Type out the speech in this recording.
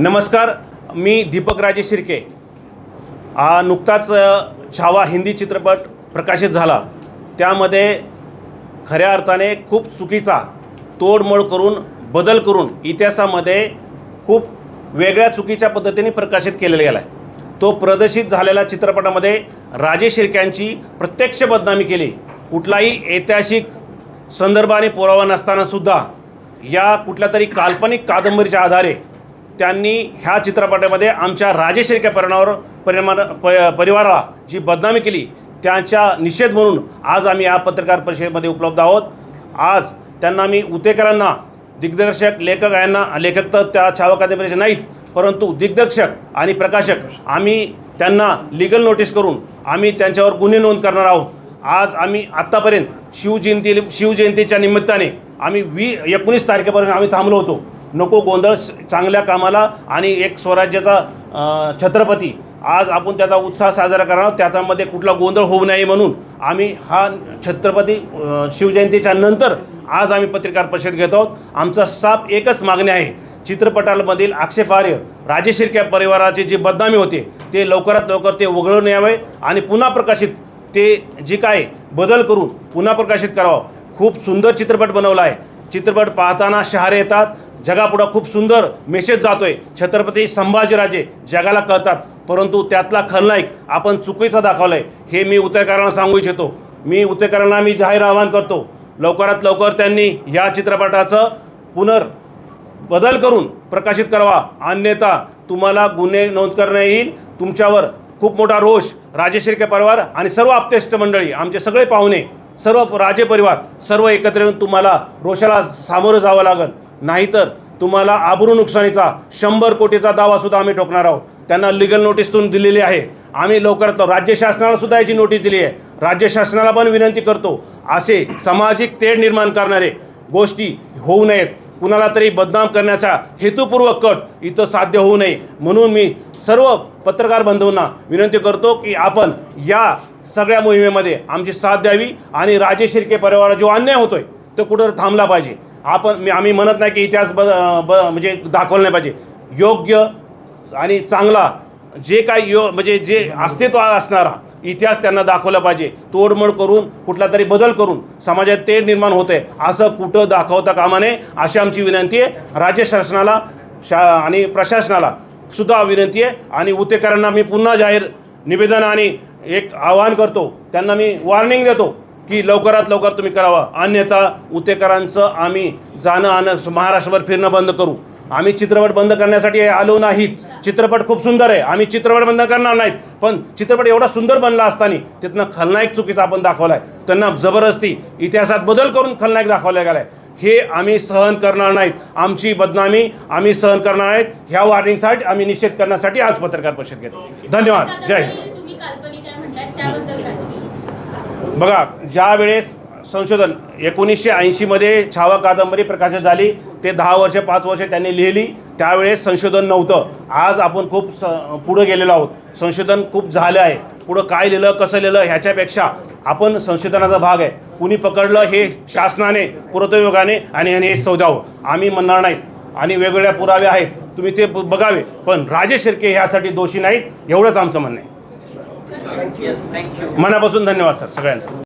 नमस्कार मी दीपक राजे शिर्के. नुकताच छावा हिंदी चित्रपट प्रकाशित झाला. त्यामध्ये खऱ्या अर्थाने खूप चुकीचा तोडमोड करून बदल करून इतिहासामध्ये खूप वेगळ्या चुकीच्या पद्धतीने प्रकाशित केलेला गेला आहे तो प्रदर्शित झालेल्या चित्रपटामध्ये राजे शिर्क्यांची प्रत्यक्ष बदनामी केली. कुठलाही ऐतिहासिक संदर्भाने पुरावा नसतानासुद्धा या कुठल्या तरी काल्पनिक कादंबरीच्या आधारे त्यांनी ह्या चित्रपटामध्ये आमच्या राजेश शिर्के परिणावर परिमा प परिवाराला जी बदनामी केली त्यांच्या निषेध म्हणून आज आम्ही या पत्रकार परिषदेमध्ये उपलब्ध आहोत. आज त्यांना मी उतेकरांना दिग्दर्शक लेखक यांना लेखक तर त्या छावा कादंबरीचे नाहीत परंतु दिग्दर्शक आणि प्रकाशक आम्ही त्यांना लिगल नोटीस करून आम्ही त्यांच्यावर गुन्हे नोंद करणार आहोत. आज आम्ही आत्तापर्यंत शिवजयंती शिवजयंतीच्या निमित्ताने आम्ही वी एकोणीस तारखेपर्यंत आम्ही थांबलो होतो. नको गोंधळ स- चांगल्या कामाला आणि एक स्वराज्याचा छत्रपती. आज आपण त्याचा उत्साह साजरा करणार आहोत. त्याच्यामध्ये कुठला गोंधळ होऊ नये म्हणून आम्ही हा छत्रपती शिवजयंतीच्या नंतर आज आम्ही पत्रकार परिषद घेत आहोत. आमचा साप एकच मागणी आहे. चित्रपटामधील आक्षेपार्ह राजे शिर्के परिवाराची जी बदनामी होते ते लवकरात लवकर ते वगळून यावे आणि पुन्हा प्रकाशित ते जी काय बदल करून पुन्हा प्रकाशित करावं. खूप सुंदर चित्रपट बनवला आहे. चित्रपट पाहताना शहारे येतात. जगापुढं खूप सुंदर मेसेज जातोय. छत्रपती संभाजीराजे जगाला कळतात. परंतु त्यातला खलनायक आपण चुकीचा दाखवला आहे हे मी उतेकरांना सांगू इच्छितो. मी उतेकरांना मी जाहीर आवाहन करतो. लवकरात लवकर त्यांनी या चित्रपटाचं पुनर् बदल करून प्रकाशित करावा. अन्यथा तुम्हाला गुन्हे नोंद करण्यात येईल. तुमच्यावर खूप मोठा रोष राजे शिर्के परिवार आणि सर्व आप्तेष्ट मंडळी आमचे सगळे पाहुणे सर्व राजे परिवार सर्व एकत्र येऊन तुम्हाला रोषाला सामोरं जावं लागेल. नाहीतर तुम्हाला आबरू नुकसानीचा शंभर कोटीचा दावासुद्धा आम्ही ठोकणार आहोत. त्यांना लिगल नोटीसतून दिलेली आहे. आम्ही लवकरात लवकर राज्य शासनाला सुद्धा याची नोटीस दिली आहे. राज्य शासनाला पण विनंती करतो असे सामाजिक तेढ निर्माण करणारे गोष्टी होऊ नयेत. कुणाला तरी बदनाम करण्याचा हेतुपूर्वक कट इथं साध्य होऊ नये. म्हणून मी सर्व पत्रकार बंधूंना विनंती करतो की आपण या सगळ्या मोहिमेमध्ये आमची साथ द्यावी आणि राजे शिर्के परिवाराला जो अन्याय होतोय तो कुठं थांबला पाहिजे. आपण मी आम्ही म्हणत नाही की इतिहास ब ब म्हणजे दाखवला नाही पाहिजे. योग्य आणि चांगला जे काही यो म्हणजे जे अस्तित्व असणारा इतिहास त्यांना दाखवला पाहिजे. तोडमोड करून कुठला तरी बदल करून समाजात तेढ निर्माण होते असं कुठं दाखवता कामा नये अशी आमची विनंती आहे. राज्य शासनाला शा आणि प्रशासनाला सुद्धा विनंती आहे. आणि उतेकरांना मी पुन्हा जाहीर निवेदन आणि एक आवाहन करतो. त्यांना मी वॉर्निंग देतो. की लवकरात लवकर तुम्ही करावं. अन्यथा उतेकरांचं आम्ही जाणं आणं महाराष्ट्रभर फिरणं बंद करू. आम्ही चित्रपट बंद करण्यासाठी आलो नाहीत. चित्रपट खूप सुंदर आहे. आम्ही चित्रपट बंद करणार नाहीत. पण चित्रपट एवढा सुंदर बनला असताना तिथनं खलनायक चुकीचा आपण दाखवला आहे त्यांना जबरदस्ती इतिहासात बदल करून खलनायक दाखवला गेला आहे हे आम्ही सहन करणार नाहीत. आमची बदनामी आम्ही सहन करणार नाहीत ह्या वॉर्निंगसाठी आम्ही निषेध करण्यासाठी आज पत्रकार परिषद घेतो धन्यवाद. जय हिंद तुम्ही काल्पनिक आहे म्हणतात त्याबद्दल काय बघा ज्या वेळेस संशोधन एकोणीसशे ऐंशीमध्ये छावा कादंबरी प्रकाशित झाली ते दहा वर्ष पाच वर्ष त्यांनी लिहिली. त्यावेळेस संशोधन नव्हतं. आज आपण खूप स पुढं गेलेलो आहोत. संशोधन खूप झालं आहे. पुढं काय लिहिलं कसं लिहिलं ह्याच्यापेक्षा आपण संशोधनाचा भाग आहे. कुणी पकडलं हे शासनाने पुरातत्व आणि ह्याने हे शोधावं आम्ही म्हणणार नाही. आणि वेगवेगळ्या पुरावे आहेत. तुम्ही ते ब- बघावे. पण राजे शिर्के ह्यासाठी दोषी नाहीत एवढंच आमचं म्हणणं आहे. मनापासून धन्यवाद सर सगळ्यांचं.